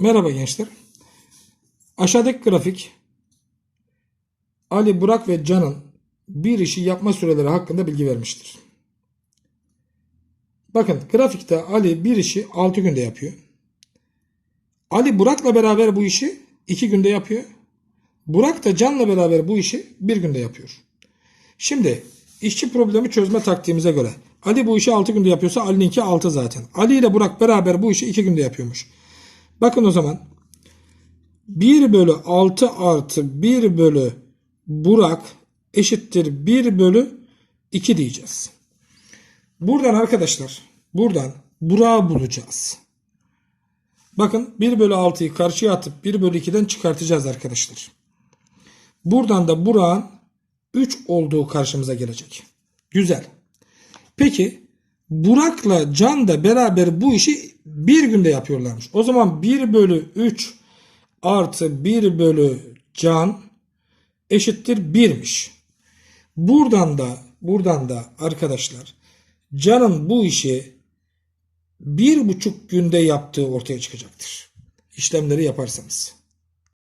Merhaba gençler. Aşağıdaki grafik Ali, Burak ve Can'ın bir işi yapma süreleri hakkında bilgi vermiştir. Bakın grafikte Ali bir işi 6 günde yapıyor. Ali Burak'la beraber bu işi 2 günde yapıyor. Burak da Can'la beraber bu işi 1 günde yapıyor. Şimdi işçi problemi çözme taktiğimize göre Ali bu işi 6 günde yapıyorsa Ali'ninki 6 zaten. Ali ile Burak beraber bu işi 2 günde yapıyormuş. Bakın o zaman 1 bölü 6 artı 1 bölü Burak eşittir 1 bölü 2 diyeceğiz. Buradan arkadaşlar buradan Burak'ı bulacağız. Bakın 1 bölü 6'yı karşıya atıp 1 bölü 2'den çıkartacağız arkadaşlar. Buradan da Burak'ın 3 olduğu karşımıza gelecek. Güzel. Peki Burak'la Can da beraber bu işi bir günde yapıyorlarmış. O zaman 1 bölü 3 artı 1 bölü Can eşittir 1'miş. Buradan da buradan da arkadaşlar Can'ın bu işi bir buçuk günde yaptığı ortaya çıkacaktır. İşlemleri yaparsanız.